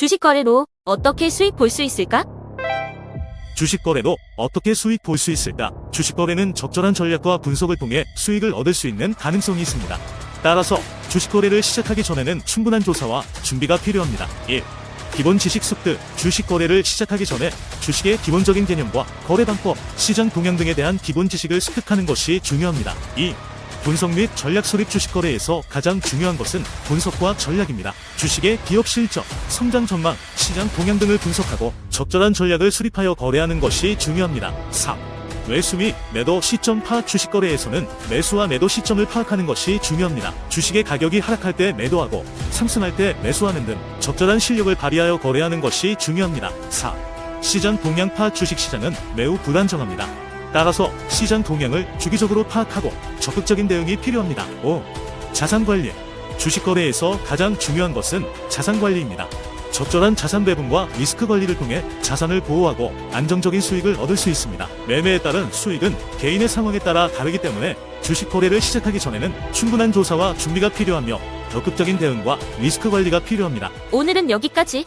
주식 거래로 어떻게 수익 볼 수 있을까? 주식 거래로 어떻게 수익 볼 수 있을까? 주식 거래는 적절한 전략과 분석을 통해 수익을 얻을 수 있는 가능성이 있습니다. 따라서 주식 거래를 시작하기 전에는 충분한 조사와 준비가 필요합니다. 1. 기본 지식 습득, 주식 거래를 시작하기 전에 주식의 기본적인 개념과 거래 방법, 시장 동향 등에 대한 기본 지식을 습득하는 것이 중요합니다. 2. 분석 및 전략 수립 주식 거래에서 가장 중요한 것은 분석과 전략입니다. 주식의 기업 실적, 성장 전망, 시장 동향 등을 분석하고 적절한 전략을 수립하여 거래하는 것이 중요합니다. 3. 매수 및 매도 시점 파악 주식 거래에서는 매수와 매도 시점을 파악하는 것이 중요합니다. 주식의 가격이 하락할 때 매도하고 상승할 때 매수하는 등 적절한 실력을 발휘하여 거래하는 것이 중요합니다. 4. 시장 동향 파악 주식 시장은 매우 불안정합니다. 따라서 시장 동향을 주기적으로 파악하고 적극적인 대응이 필요합니다. 5. 자산 관리. 주식 거래에서 가장 중요한 것은 자산 관리입니다. 적절한 자산 배분과 리스크 관리를 통해 자산을 보호하고 안정적인 수익을 얻을 수 있습니다. 매매에 따른 수익은 개인의 상황에 따라 다르기 때문에 주식 거래를 시작하기 전에는 충분한 조사와 준비가 필요하며 적극적인 대응과 리스크 관리가 필요합니다. 오늘은 여기까지.